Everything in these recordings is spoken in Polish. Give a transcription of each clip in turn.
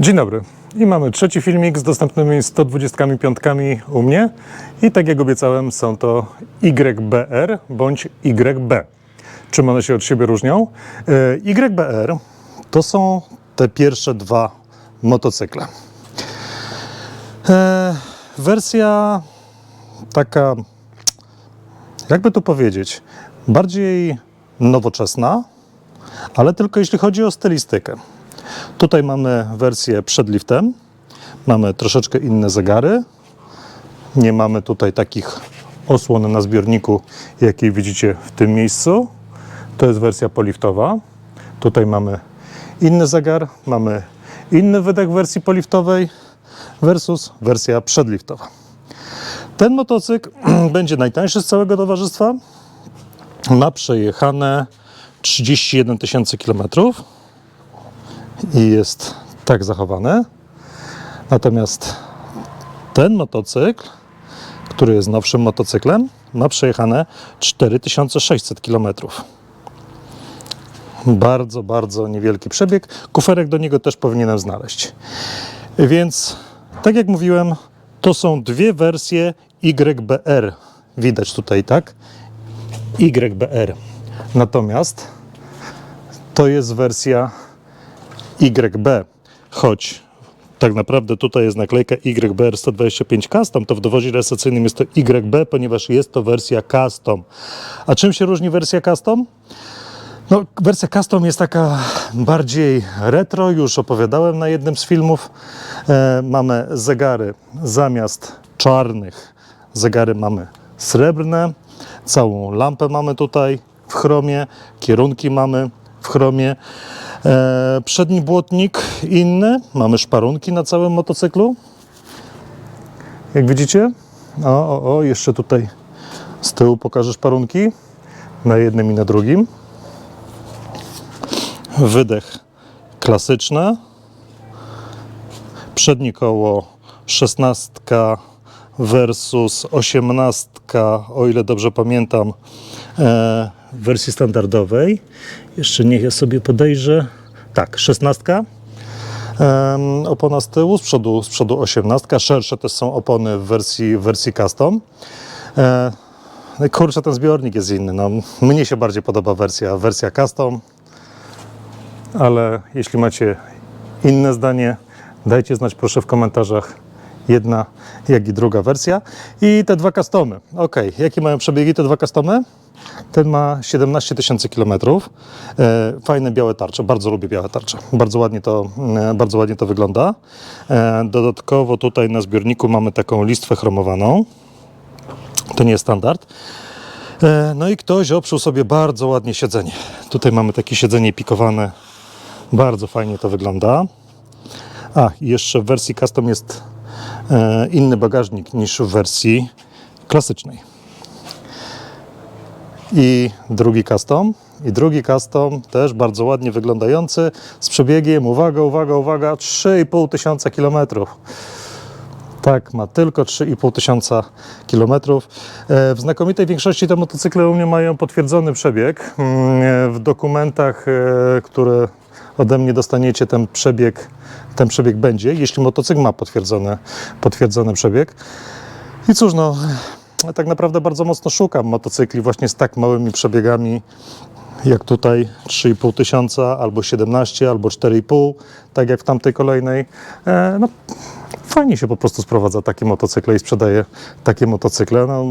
Dzień dobry. I mamy trzeci filmik z dostępnymi 125 u mnie. I tak jak obiecałem, są to YBR bądź YB. Czym one się od siebie różnią? YBR to są te pierwsze dwa motocykle. E, wersja taka, jakby to powiedzieć, bardziej nowoczesna, ale tylko jeśli chodzi o stylistykę. Tutaj mamy wersję przed liftem, mamy troszeczkę inne zegary, nie mamy tutaj takich osłon na zbiorniku, jakiej widzicie w tym miejscu. To jest wersja poliftowa. Tutaj mamy inny zegar, mamy inny wydech wersji poliftowej versus wersja przedliftowa. Ten motocykl będzie najtańszy z całego towarzystwa. Ma przejechane 31 tysięcy kilometrów i jest tak zachowany. Natomiast ten motocykl, który jest nowszym motocyklem, ma przejechane 4600 km. Bardzo, bardzo niewielki przebieg. Kuferek do niego też powinienem znaleźć. Więc, tak jak mówiłem, to są dwie wersje YBR. Widać tutaj, tak? YBR. Natomiast to jest wersja YB, choć tak naprawdę tutaj jest naklejka YBR 125 Custom, to w dowodzie rejestracyjnym jest to YB, ponieważ jest to wersja Custom. A czym się różni wersja Custom? No, wersja Custom jest taka bardziej retro, już opowiadałem na jednym z filmów. E, mamy zegary zamiast czarnych, zegary mamy srebrne, całą lampę mamy tutaj w chromie, kierunki mamy w chromie. E, przedni błotnik inny, mamy szparunki na całym motocyklu. Jak widzicie, o, o, o, jeszcze tutaj z tyłu pokażę szparunki na jednym i na drugim. Wydech klasyczny. Przednie koło 16 versus 18, o ile dobrze pamiętam, e, w wersji standardowej. Jeszcze niech ja sobie podejrzę. Tak, 16. Em, opona z tyłu, z przodu, z przodu 18. Szersze też są opony w wersji, w wersji custom. E, no kurczę, ten zbiornik jest inny. No, mnie się bardziej podoba wersja, wersja custom, ale jeśli macie inne zdanie, dajcie znać proszę w komentarzach. Jedna, jak i druga wersja. I te dwa customy. Ok, jakie mają przebiegi te dwa customy? Ten ma 17 tysięcy kilometrów. E, Fajne białe tarcze. Bardzo lubię białe tarcze. Bardzo ładnie to, e, bardzo ładnie to wygląda. E, Dodatkowo tutaj na zbiorniku mamy taką listwę chromowaną. To nie jest standard. No i ktoś oprzał sobie bardzo ładnie siedzenie. Tutaj mamy takie siedzenie pikowane. Bardzo fajnie to wygląda. A, jeszcze w wersji custom jest inny bagażnik niż w wersji klasycznej. I drugi custom. I drugi custom też bardzo ładnie wyglądający z przebiegiem, uwaga, uwaga, uwaga, 3,5 tysiąca kilometrów. Tak, ma tylko 3,5 tysiąca kilometrów. E, W znakomitej większości te motocykle u mnie mają potwierdzony przebieg. Mm, W dokumentach, e, które ode mnie dostaniecie, ten przebieg, ten przebieg będzie, jeśli motocykl ma potwierdzony, potwierdzony przebieg. I cóż, no, tak naprawdę bardzo mocno szukam motocykli właśnie z tak małymi przebiegami, jak tutaj 3,5 tysiąca, albo 17, albo 4,5, tak jak w tamtej kolejnej. E, no, fajnie się po prostu sprowadza takie motocykle i sprzedaje takie motocykle. No,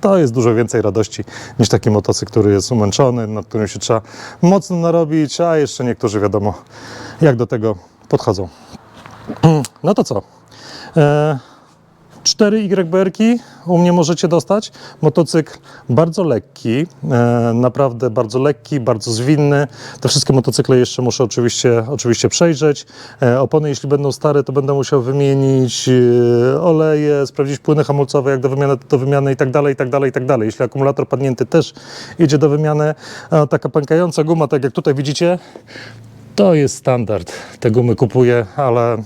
to jest dużo więcej radości niż taki motocykl, który jest umęczony, nad którym się trzeba mocno narobić, a jeszcze niektórzy wiadomo, jak do tego podchodzą. No to co? E, 4 YBR-ki u mnie możecie dostać. Motocykl bardzo lekki, e, naprawdę bardzo lekki, bardzo zwinny. Te wszystkie motocykle jeszcze muszę oczywiście, oczywiście przejrzeć. E, opony, jeśli będą stare, to będę musiał wymienić e, oleje, sprawdzić płyny hamulcowe, jak do wymiany, do wymiany i tak dalej, i tak dalej, i tak dalej. Jeśli akumulator padnięty też idzie do wymiany, taka pękająca guma, tak jak tutaj widzicie, to jest standard. Te gumy kupuję, ale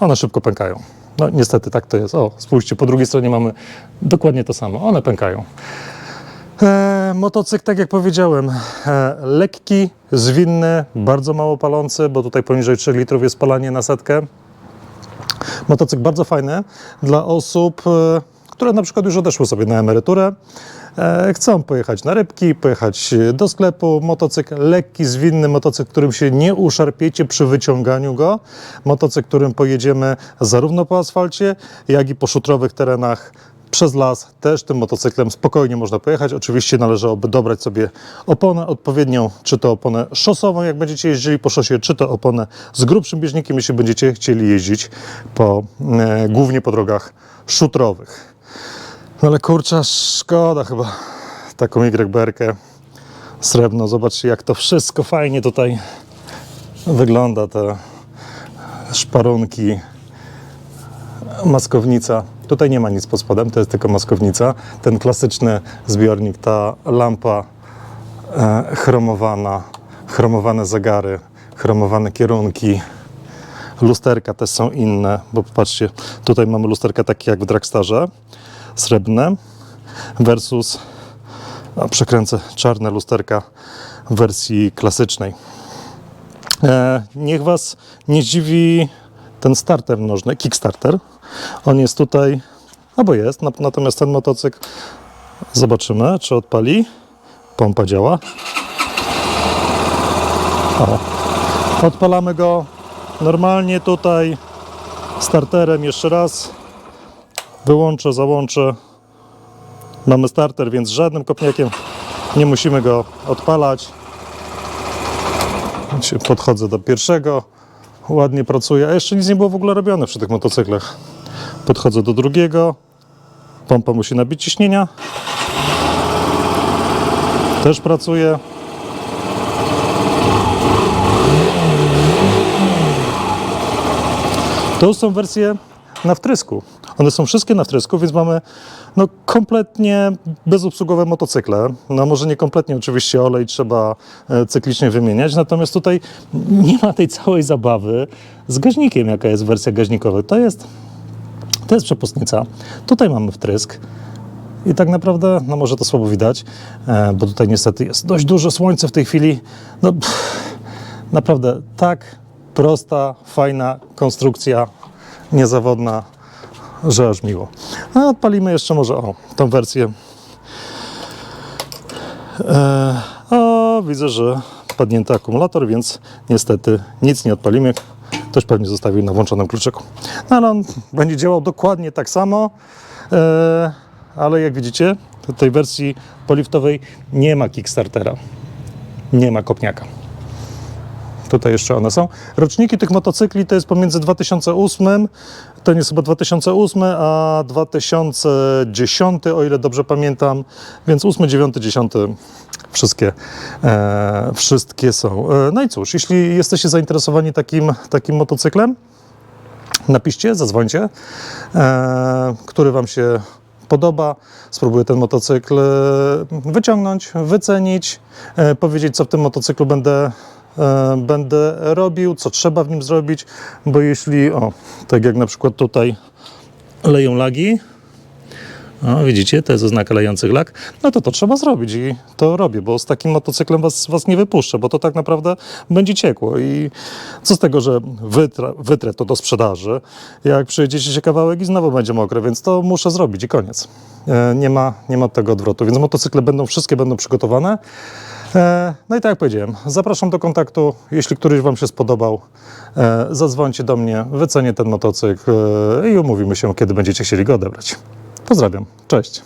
one szybko pękają. No niestety tak to jest. O, spójrzcie, po drugiej stronie mamy dokładnie to samo. One pękają. E, motocykl, tak jak powiedziałem, e, lekki, zwinny, bardzo mało palący, bo tutaj poniżej 3 litrów jest spalanie na setkę. Motocykl bardzo fajny dla osób, e, które na przykład już odeszły sobie na emeryturę, e, chcą pojechać na rybki, pojechać do sklepu. Motocykl lekki, zwinny, motocykl, którym się nie uszarpiecie przy wyciąganiu go. Motocykl, którym pojedziemy zarówno po asfalcie, jak i po szutrowych terenach przez las też tym motocyklem spokojnie można pojechać. Oczywiście należałoby dobrać sobie oponę odpowiednią, czy to oponę szosową, jak będziecie jeździli po szosie, czy to oponę z grubszym bieżnikiem, jeśli będziecie chcieli jeździć po, e, głównie po drogach szutrowych. No ale kurczę, szkoda chyba taką YBR-kę srebrną. Zobaczcie, jak to wszystko fajnie tutaj wygląda, te szparunki, maskownica. Tutaj nie ma nic pod spodem, to jest tylko maskownica. Ten klasyczny zbiornik, ta lampa e, chromowana, chromowane zegary, chromowane kierunki. Lusterka też są inne, bo popatrzcie, tutaj mamy lusterka takie jak w Dragstarze, srebrne, versus, przekręcę, czarne lusterka w wersji klasycznej. E, niech Was nie dziwi ten starter nożny, Kickstarter. On jest tutaj, albo jest, nat- natomiast ten motocykl, zobaczymy, czy odpali. Pompa działa. O. Odpalamy go normalnie tutaj starterem jeszcze raz. Wyłączę, załączę. Mamy starter, więc żadnym kopniakiem nie musimy go odpalać. Podchodzę do pierwszego, ładnie pracuje, a jeszcze nic nie było w ogóle robione przy tych motocyklach. Podchodzę do drugiego, pompa musi nabić ciśnienia. Też pracuje. To są wersje na wtrysku. One są wszystkie na wtrysku, więc mamy no, kompletnie bezobsługowe motocykle. No może nie kompletnie, oczywiście olej trzeba e, cyklicznie wymieniać, natomiast tutaj nie ma tej całej zabawy z gaźnikiem, jaka jest wersja gaźnikowa. To jest, to jest przepustnica. Tutaj mamy wtrysk. I tak naprawdę, no może to słabo widać, e, bo tutaj niestety jest dość duże słońce w tej chwili. No, pff, naprawdę tak prosta, fajna konstrukcja, niezawodna, że aż miło. A odpalimy jeszcze może o tą wersję. E, o, widzę, że padnięty akumulator, więc niestety nic nie odpalimy. Ktoś pewnie zostawił na włączonym kluczyku. No ale on będzie działał dokładnie tak samo. E, ale jak widzicie, w tej wersji poliftowej nie ma Kickstartera. Nie ma kopniaka. Tutaj jeszcze one są. Roczniki tych motocykli to jest pomiędzy 2008, to nie jest chyba 2008, a 2010, o ile dobrze pamiętam. Więc 8, 9, 10 wszystkie, e, wszystkie są. E, no i cóż, jeśli jesteście zainteresowani takim, takim motocyklem, napiszcie, zadzwońcie, e, który Wam się podoba. Spróbuję ten motocykl e, wyciągnąć, wycenić, e, powiedzieć, co w tym motocyklu będę, będę robił, co trzeba w nim zrobić, bo jeśli, o, tak jak na przykład tutaj leją lagi, o, widzicie, to jest oznaka lejących lag. No to to trzeba zrobić i to robię, bo z takim motocyklem was, was nie wypuszczę, bo to tak naprawdę będzie ciekło. I co z tego, że wytrę, wytrę to do sprzedaży, jak przyjedziecie się kawałek i znowu będzie mokre, więc to muszę zrobić i koniec. E, nie, ma, nie ma tego odwrotu, więc motocykle będą, wszystkie będą przygotowane. E, No i tak jak powiedziałem, zapraszam do kontaktu. Jeśli któryś Wam się spodobał, e, zadzwońcie do mnie, wycenię ten motocykl e, i umówimy się, kiedy będziecie chcieli go odebrać. Pozdrawiam, cześć.